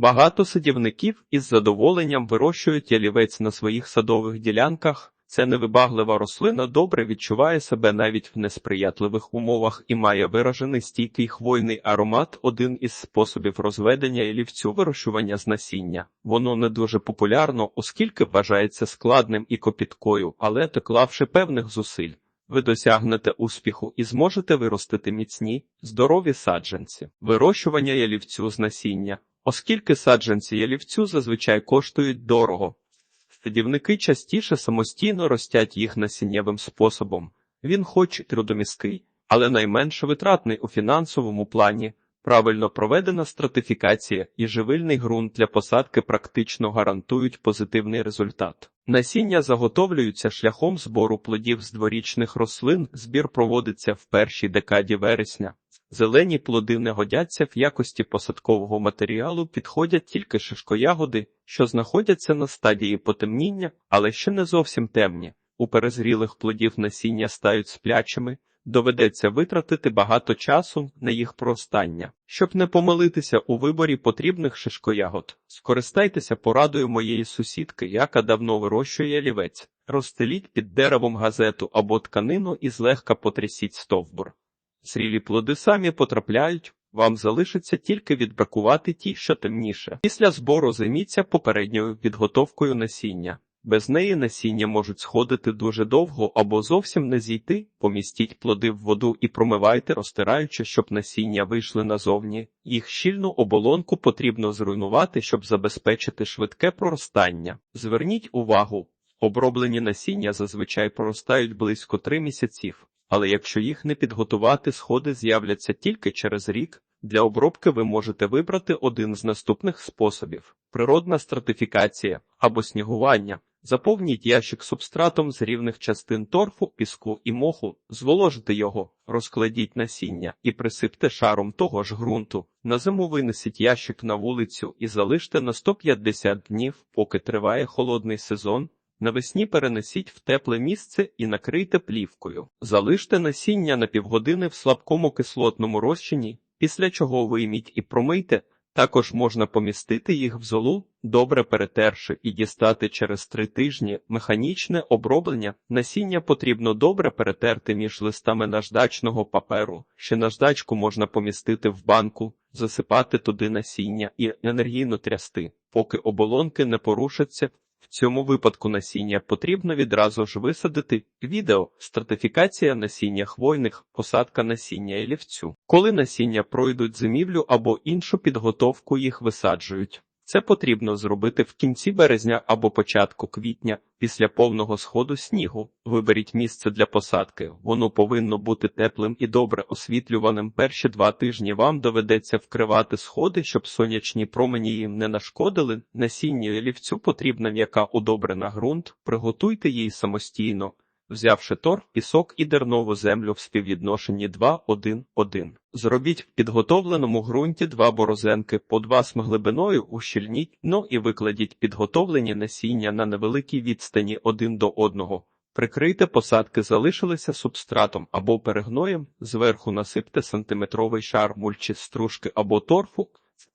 Багато садівників із задоволенням вирощують ялівець на своїх садових ділянках. Це невибаглива рослина добре відчуває себе навіть в несприятливих умовах і має виражений стійкий хвойний аромат. Один із способів розведення ялівцю вирощування з насіння. Воно не дуже популярно, оскільки вважається складним і копіткою, але доклавши певних зусиль. Ви досягнете успіху і зможете виростити міцні, здорові саджанці. Вирощування ялівцю з насіння. Оскільки саджанці ялівцю зазвичай коштують дорого, садівники частіше самостійно ростять їх насіннєвим способом. Він хоч і трудоміський, але найменше витратний у фінансовому плані. Правильно проведена стратифікація і живильний ґрунт для посадки практично гарантують позитивний результат. Насіння заготовлюються шляхом збору плодів з дворічних рослин. Збір проводиться в першій декаді вересня. Зелені плоди не годяться в якості посадкового матеріалу, підходять тільки шишкоягоди, що знаходяться на стадії потемніння, але ще не зовсім темні. У перезрілих плодів насіння стають сплячими, доведеться витратити багато часу на їх простання. Щоб не помилитися у виборі потрібних шишкоягод, скористайтеся порадою моєї сусідки, яка давно вирощує ялівець. Розстеліть під деревом газету або тканину і злегка потрясіть стовбур. Зрілі плоди самі потрапляють, вам залишиться тільки відбракувати ті, що темніше. Після збору займіться попередньою підготовкою насіння. Без неї насіння можуть сходити дуже довго або зовсім не зійти. Помістіть плоди в воду і промивайте, розтираючи, щоб насіння вийшли назовні. Їх щільну оболонку потрібно зруйнувати, щоб забезпечити швидке проростання. Зверніть увагу, оброблені насіння зазвичай проростають близько 3 місяців. Але якщо їх не підготувати, сходи з'являться тільки через рік. Для обробки ви можете вибрати один з наступних способів: природна стратифікація або снігування. Заповніть ящик субстратом з рівних частин торфу, піску і моху, зволожите його, розкладіть насіння і присипте шаром того ж ґрунту. На зиму винесіть ящик на вулицю і залиште на 150 днів, поки триває холодний сезон. Навесні перенесіть в тепле місце і накрийте плівкою. Залиште насіння на півгодини в слабкому кислотному розчині, після чого вийміть і промийте. Також можна помістити їх в золу, добре перетерши і дістати через три тижні механічне оброблення. Насіння потрібно добре перетерти між листами наждачного паперу. Ще наждачку можна помістити в банку, засипати туди насіння і енергійно трясти, поки оболонки не порушаться. Цьому випадку насіння потрібно відразу ж висадити. Відео стратифікація насіння хвойних, посадка насіння елівцю. Коли насіння пройдуть зимівлю або іншу підготовку, їх висаджують. Це потрібно зробити в кінці березня або початку квітня, після повного сходу снігу. Виберіть місце для посадки. Воно повинно бути теплим і добре освітлюваним. Перші два тижні вам доведеться вкривати сходи, щоб сонячні промені їм не нашкодили. Насіння олівцю потрібна м'яка удобрена ґрунт. Приготуйте її самостійно. Взявши торф, пісок і дернову землю в співвідношенні 2-1-1. Зробіть в підготовленому ґрунті два борозенки по 2 см глибиною, ущільніть, ну і викладіть підготовлені насіння на невеликій відстані один до одного. Прикрийте посадки, залишилися субстратом або перегноєм, зверху насипте сантиметровий шар мульчі стружки або торфу,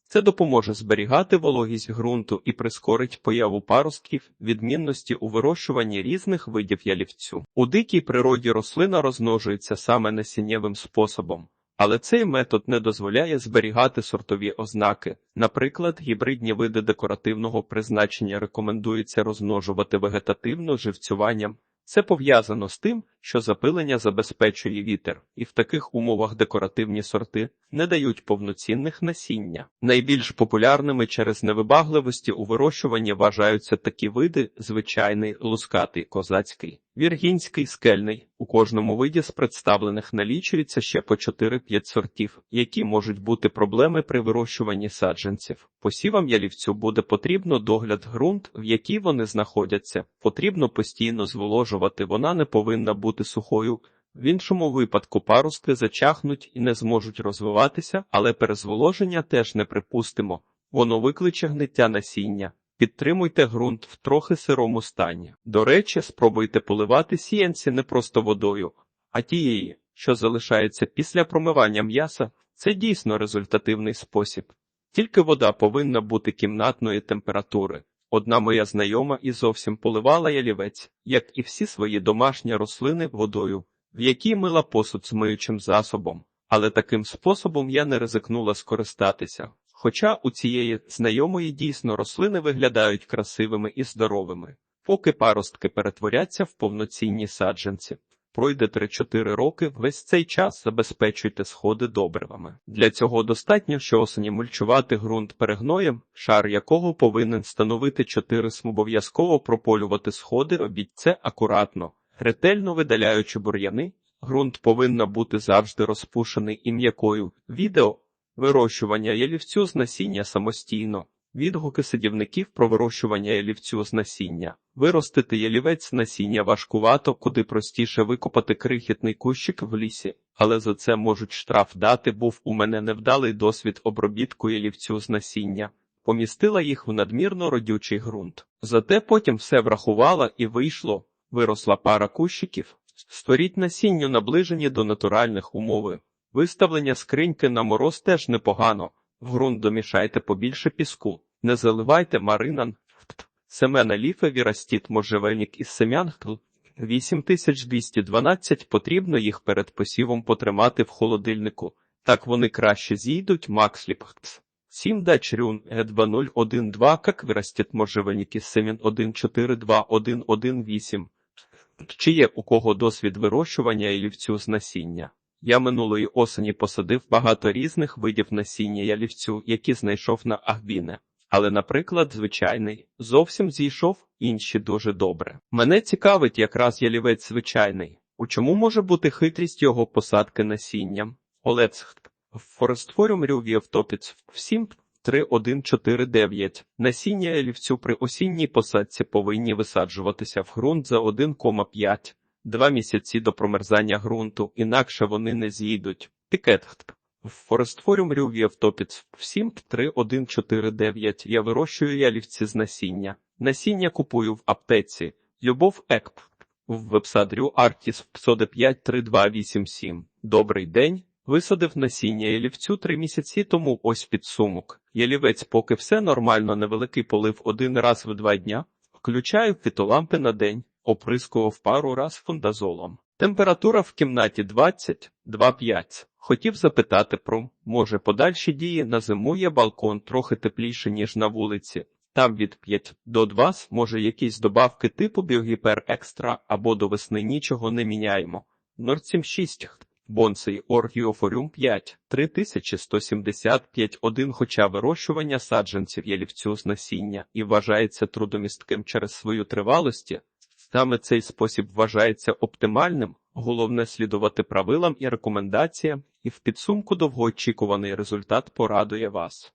це допоможе зберігати вологість ґрунту і прискорить появу паростків, відмінності у вирощуванні різних видів ялівцю. У дикій природі рослина розмножується саме насіннєвим способом. Але цей метод не дозволяє зберігати сортові ознаки. Наприклад, гібридні види декоративного призначення рекомендується розмножувати вегетативно живцюванням. Це пов'язано з тим, що запилення забезпечує вітер, і в таких умовах декоративні сорти не дають повноцінних насіння. Найбільш популярними через невибагливості у вирощуванні вважаються такі види: звичайний, лускатий, козацький, віргінський, скельний. У кожному виді з представлених налічується ще по 4-5 сортів, які можуть бути проблеми при вирощуванні саджанців. Посівам ялівцю буде потрібно догляд ґрунт, в якій вони знаходяться. Потрібно постійно зволожувати, вона не повинна бути сухою. В іншому випадку паростки зачахнуть і не зможуть розвиватися, але перезволоження теж не припустимо. Воно викличе гниття насіння. Підтримуйте ґрунт в трохи сирому стані. До речі, спробуйте поливати сіянці не просто водою, а тієї, що залишається після промивання м'яса. Це дійсно результативний спосіб. Тільки вода повинна бути кімнатної температури. Одна моя знайома і зовсім поливала ялівець, як і всі свої домашні рослини водою, в якій мила посуд з миючим засобом. Але таким способом я не ризикнула скористатися. Хоча у цієї знайомої дійсно рослини виглядають красивими і здоровими, поки паростки перетворяться в повноцінні саджанці. Пройде 3-4 роки, весь цей час забезпечуйте сходи добривами. Для цього достатньо щоосені мульчувати ґрунт перегноєм, шар якого повинен становити 4 см. Обов'язково прополювати сходи, робіть це акуратно, ретельно видаляючи бур'яни. Ґрунт повинен бути завжди розпушений і м'якою. Відео вирощування ялівцю з насіння самостійно. Відгуки садівників про вирощування ялівцю з насіння. Виростити ялівець з насіння важкувато, куди простіше викопати крихітний кущик в лісі, але за це можуть штраф дати, був у мене невдалий досвід обробітку ялівцю з насіння. Помістила їх в надмірно родючий ґрунт. Зате потім все врахувала і вийшло. Виросла пара кущиків. Створіть насінню наближені до натуральних умови. Виставлення скриньки на мороз теж непогано. В ґрунт домішайте побільше піску. Не заливайте маринан. Семена ліфе вірастіт можжевельник із семян 8212 потрібно їх перед посівом потримати в холодильнику. Так вони краще зійдуть максліп. 7 дачрюн е 2012 как вирастет можжевельник із семян 142118. Чи є у кого досвід вирощування ялівцю з насіння? Я минулої осені посадив багато різних видів насіння ялівцю, які знайшов на Агбіне. Але, наприклад, звичайний зовсім зійшов, інші дуже добре. Мене цікавить якраз ялівець звичайний. У чому може бути хитрість його посадки насінням? Олец Форестфоріум Рювів Топіц 7 3149. Насіння ялівцю при осінній посадці повинні висаджуватися в ґрунт за 1,5 Два місяці до промерзання ґрунту, інакше вони не з'їдуть. Пікет. Форестфоріум Рювів Топіц 73149. Я вирощую ялівці з насіння. Насіння купую в аптеці. Любов Екп. В вебсадрю Артіс 53287. Добрий день. Висадив насіння ялівцю три місяці тому ось підсумок. Ялівець, поки все нормально, невеликий полив один раз в два дня. Включаю фітолампи на день, оприскував пару раз фундазолом. Температура в кімнаті 20-2,5. Хотів запитати про, може, подальші дії на зиму є балкон трохи тепліше, ніж на вулиці. Там від 5 до 2, може, якісь добавки типу Біогіпер Екстра або до весни нічого не міняємо. Норцім 6. Бонсей Оргіофоріум 5, 3175 1 хоча вирощування саджанців ялівцю з насіння і вважається трудомістким через свою тривалості, саме цей спосіб вважається оптимальним, головне слідувати правилам і рекомендаціям, і в підсумку довгоочікуваний результат порадує вас.